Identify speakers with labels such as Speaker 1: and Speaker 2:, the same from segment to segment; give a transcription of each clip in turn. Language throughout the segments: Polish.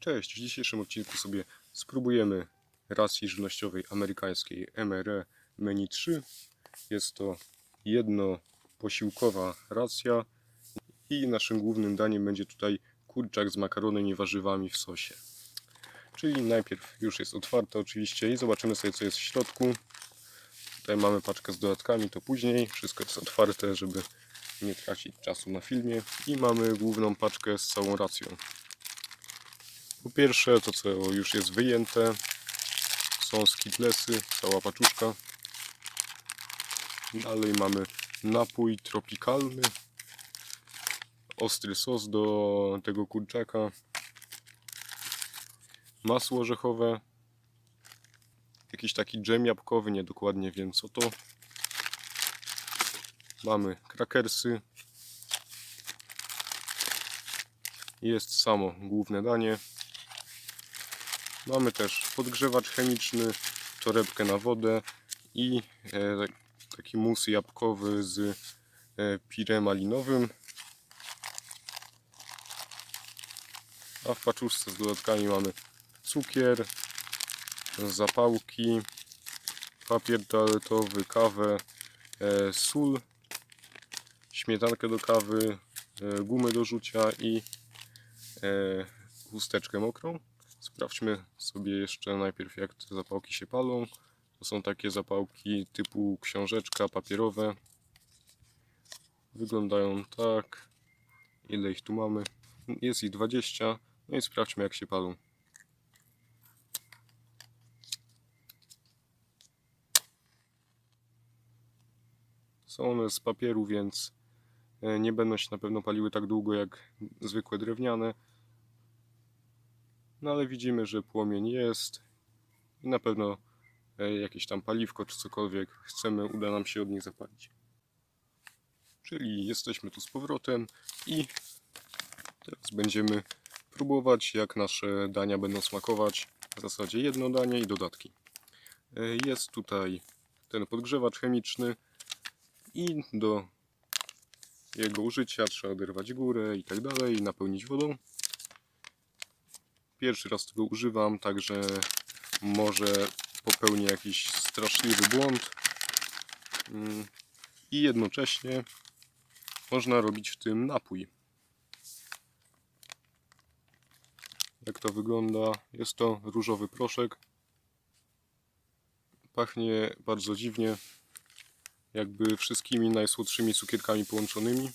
Speaker 1: Cześć, w dzisiejszym odcinku sobie spróbujemy racji żywnościowej amerykańskiej MRE Menu 3. Jest to jedno posiłkowa racja i naszym głównym daniem będzie tutaj kurczak z makaronem i warzywami w sosie. Czyli najpierw już jest otwarte oczywiście i zobaczymy sobie co jest w środku. Tutaj mamy paczkę z dodatkami, to później. Wszystko jest otwarte, żeby nie tracić czasu na filmie. I mamy główną paczkę z całą racją. Po pierwsze, to co już jest wyjęte, są skitlesy, cała paczuszka. Dalej mamy napój tropikalny, ostry sos do tego kurczaka, masło orzechowe, jakiś taki dżem jabłkowy, nie dokładnie wiem co to. Mamy krakersy. Jest samo główne danie. Mamy też podgrzewacz chemiczny, torebkę na wodę i e, taki mus jabłkowy z e, pirem malinowym. A w paczuszce z dodatkami mamy cukier, zapałki, papier toaletowy, kawę, e, sól, śmietankę do kawy, gumę do rzucia i chusteczkę mokrą. Sprawdźmy sobie jeszcze najpierw jak te zapałki się palą. To są takie zapałki typu książeczka papierowe. Wyglądają tak. Ile ich tu mamy? Jest ich 20. No i sprawdźmy jak się palą. Są one z papieru, więc e, nie będą się na pewno paliły tak długo jak zwykłe drewniane. No ale widzimy, że płomień jest i na pewno e, jakieś tam paliwko czy cokolwiek chcemy, uda nam się od nich zapalić. Czyli jesteśmy tu z powrotem i teraz będziemy próbować jak nasze dania będą smakować. W zasadzie jedno danie i dodatki. E, Jest tutaj ten podgrzewacz chemiczny i do jego użycia trzeba oderwać górę i tak dalej napełnić wodą. Pierwszy raz tego używam, także może popełnię jakiś straszliwy błąd. Mm, I jednocześnie można robić w tym napój. Jak to wygląda? Jest to różowy proszek. Pachnie bardzo dziwnie, jakby wszystkimi najsłodszymi cukierkami połączonymi.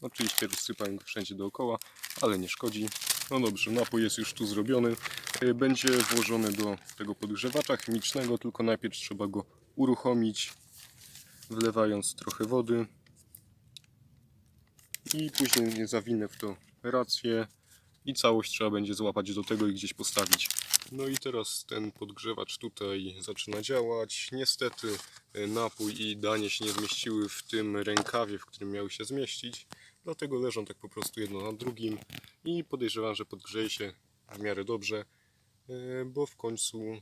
Speaker 1: Oczywiście rozsypałem go wszędzie dookoła, ale nie szkodzi. No dobrze, napój jest już tu zrobiony. E, Będzie włożony do tego podgrzewacza chemicznego, tylko najpierw trzeba go uruchomić, wlewając trochę wody. I później zawinę w to rację i całość trzeba będzie złapać do tego i gdzieś postawić. No i teraz ten podgrzewacz tutaj zaczyna działać. Niestety e, napój i danie się nie zmieściły w tym rękawie, w którym miały się zmieścić. Dlatego leżą tak po prostu jedno na drugim i podejrzewam, że podgrzeje się w miarę dobrze, e, bo w końcu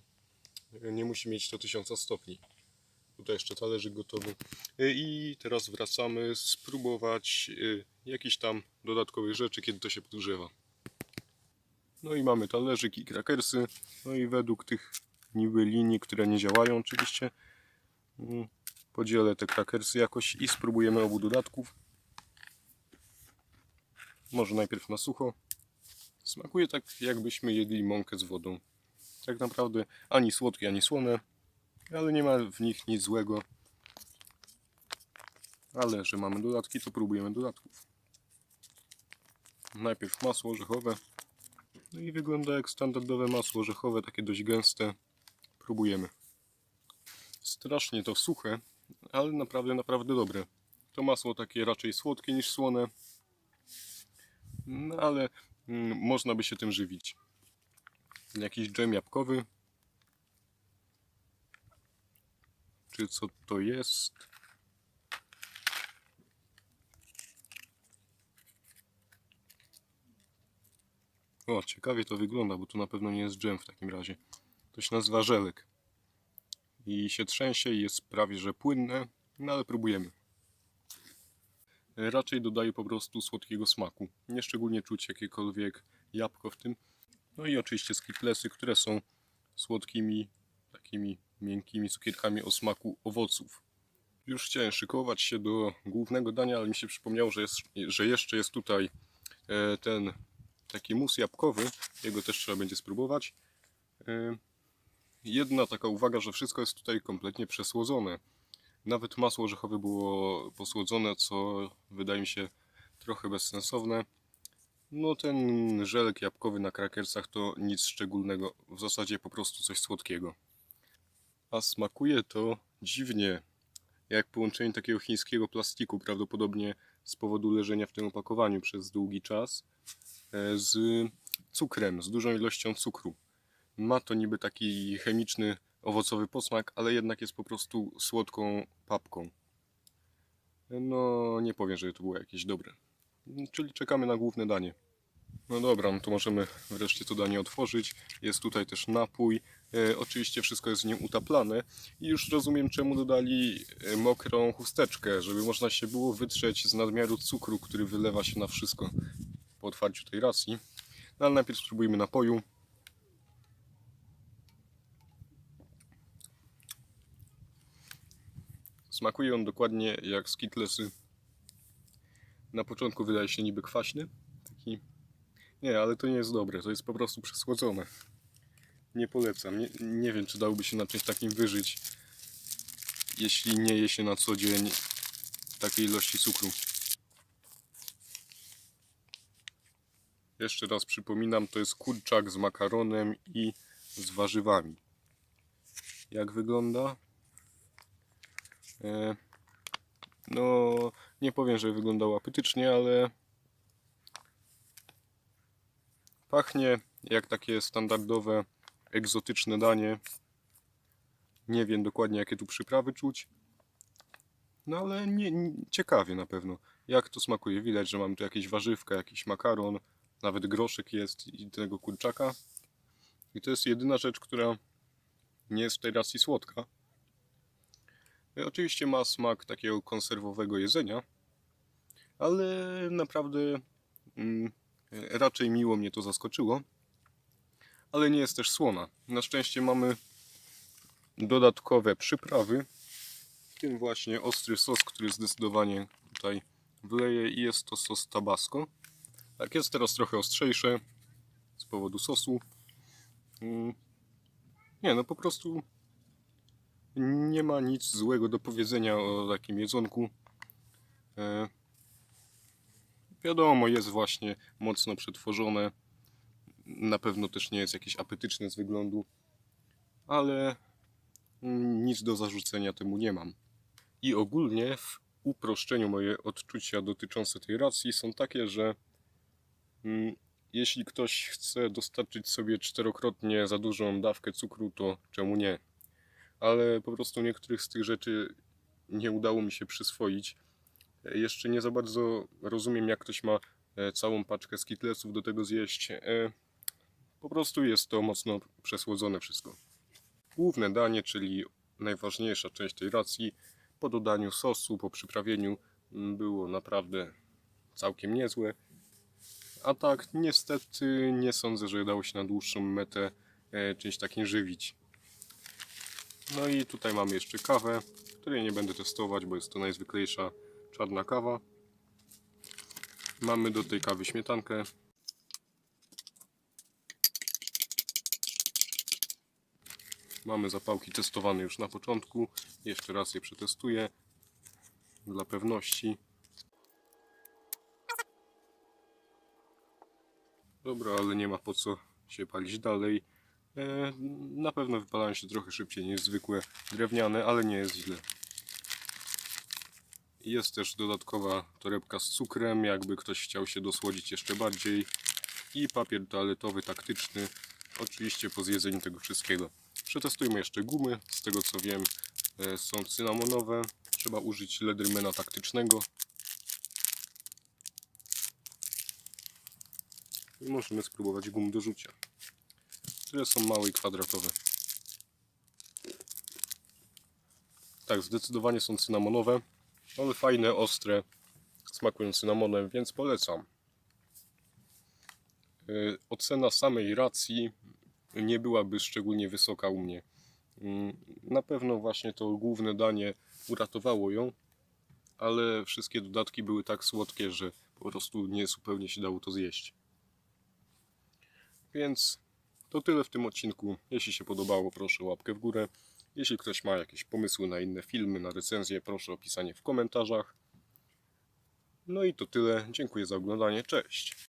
Speaker 1: nie musi mieć to 1000 stopni. Tutaj jeszcze talerzyk gotowy. E, I teraz wracamy spróbować e, jakichś tam dodatkowych rzeczy, kiedy to się podgrzewa. No i mamy talerzyk i krakersy. No i według tych niby linii, które nie działają oczywiście, mm, podzielę te krakersy jakoś i spróbujemy obu dodatków. Może najpierw na sucho. Smakuje tak, jakbyśmy jedli mąkę z wodą. Tak naprawdę ani słodkie, ani słone, ale nie ma w nich nic złego. Ale że mamy dodatki, to próbujemy dodatków. Najpierw masło orzechowe. No i wygląda jak standardowe masło orzechowe, takie dość gęste. Próbujemy. Strasznie to suche, ale naprawdę, naprawdę dobre. To masło takie raczej słodkie niż słone. No ale mm, można by się tym żywić. Jakiś dżem jabłkowy. Czy co to jest? O, ciekawie to wygląda, bo tu na pewno nie jest dżem w takim razie. To się nazywa żelek. I się trzęsie i jest prawie że płynne, no ale próbujemy. Raczej dodaje po prostu słodkiego smaku. Nie szczególnie czuć jakiekolwiek jabłko w tym. No i oczywiście skitlesy, które są słodkimi, takimi miękkimi cukierkami o smaku owoców. Już chciałem szykować się do głównego dania, ale mi się przypomniało, że, jest, że jeszcze jest tutaj e, ten taki mus jabłkowy. Jego też trzeba będzie spróbować. E, Jedna taka uwaga, że wszystko jest tutaj kompletnie przesłodzone. Nawet masło orzechowe było posłodzone, co wydaje mi się trochę bezsensowne. No ten żelek jabłkowy na krakersach to nic szczególnego, w zasadzie po prostu coś słodkiego. A smakuje to dziwnie, jak połączenie takiego chińskiego plastiku, prawdopodobnie z powodu leżenia w tym opakowaniu przez długi czas, e, z cukrem, z dużą ilością cukru. Ma to niby taki chemiczny, owocowy posmak, ale jednak jest po prostu słodką papką. No, nie powiem, że to było jakieś dobre. Czyli czekamy na główne danie. No dobra, no to możemy wreszcie to danie otworzyć. Jest tutaj też napój. E, oczywiście wszystko jest w nim utaplane. I już rozumiem, czemu dodali e, mokrą chusteczkę, żeby można się było wytrzeć z nadmiaru cukru, który wylewa się na wszystko po otwarciu tej racji. No ale najpierw spróbujmy napoju. Smakuje on dokładnie jak skitlesy. Na początku wydaje się niby kwaśny. Taki... Nie, ale to nie jest dobre. To jest po prostu przesłodzone. Nie polecam. Nie, nie wiem, czy dałoby się na czymś takim wyżyć, jeśli nie je się na co dzień takiej ilości cukru. Jeszcze raz przypominam, to jest kurczak z makaronem i z warzywami. Jak wygląda? E, No, nie powiem, że wyglądał apetycznie, ale pachnie jak takie standardowe, egzotyczne danie. Nie wiem dokładnie, jakie tu przyprawy czuć. No ale nie, nie, ciekawie na pewno. Jak to smakuje? Widać, że mam tu jakieś warzywka, jakiś makaron, nawet groszek jest i tego kurczaka. I to jest jedyna rzecz, która nie jest w tej racji słodka. E, Oczywiście ma smak takiego konserwowego jedzenia, ale naprawdę mm, e, raczej miło mnie to zaskoczyło. Ale nie jest też słona. Na szczęście mamy dodatkowe przyprawy, w tym właśnie ostry sos, który zdecydowanie tutaj wleje i jest to sos tabasco. Tak, jest teraz trochę ostrzejsze z powodu sosu. Mm, Nie, no po prostu nie ma nic złego do powiedzenia o takim jedzonku. E, wiadomo, jest właśnie mocno przetworzone. Na pewno też nie jest jakieś apetyczne z wyglądu, ale nic do zarzucenia temu nie mam. I ogólnie w uproszczeniu moje odczucia dotyczące tej racji są takie, że mm, jeśli ktoś chce dostarczyć sobie czterokrotnie za dużą dawkę cukru, to czemu nie? Ale po prostu niektórych z tych rzeczy nie udało mi się przyswoić. E, Jeszcze nie za bardzo rozumiem, jak ktoś ma e, całą paczkę skitlesów do tego zjeść. E, Po prostu jest to mocno przesłodzone wszystko. Główne danie, czyli najważniejsza część tej racji, po dodaniu sosu, po przyprawieniu, m, było naprawdę całkiem niezłe. A tak, niestety nie sądzę, że dało się na dłuższą metę czymś takim żywić. No i tutaj mamy jeszcze kawę, której nie będę testować, bo jest to najzwyklejsza czarna kawa. Mamy do tej kawy śmietankę. Mamy zapałki testowane już na początku. Jeszcze raz je przetestuję dla pewności. Dobra, ale nie ma po co się palić dalej. E, Na pewno wypalają się trochę szybciej niż zwykłe drewniane, ale nie jest źle. Jest też dodatkowa torebka z cukrem, jakby ktoś chciał się dosłodzić jeszcze bardziej. I papier toaletowy taktyczny, oczywiście po zjedzeniu tego wszystkiego. Przetestujmy jeszcze gumy, z tego co wiem e, są cynamonowe. Trzeba użyć Leathermana taktycznego. I możemy spróbować gum do rzucia które są małe i kwadratowe. Tak, zdecydowanie są cynamonowe, ale fajne, ostre, smakują cynamonem, więc polecam. Y, Ocena samej racji nie byłaby szczególnie wysoka u mnie. Mm, Na pewno właśnie to główne danie uratowało ją, ale wszystkie dodatki były tak słodkie, że po prostu nie zupełnie się dało to zjeść. Więc to tyle w tym odcinku. Jeśli się podobało, proszę łapkę w górę. Jeśli ktoś ma jakieś pomysły na inne filmy, na recenzje, proszę o pisanie w komentarzach. No i to tyle. Dziękuję za oglądanie. Cześć.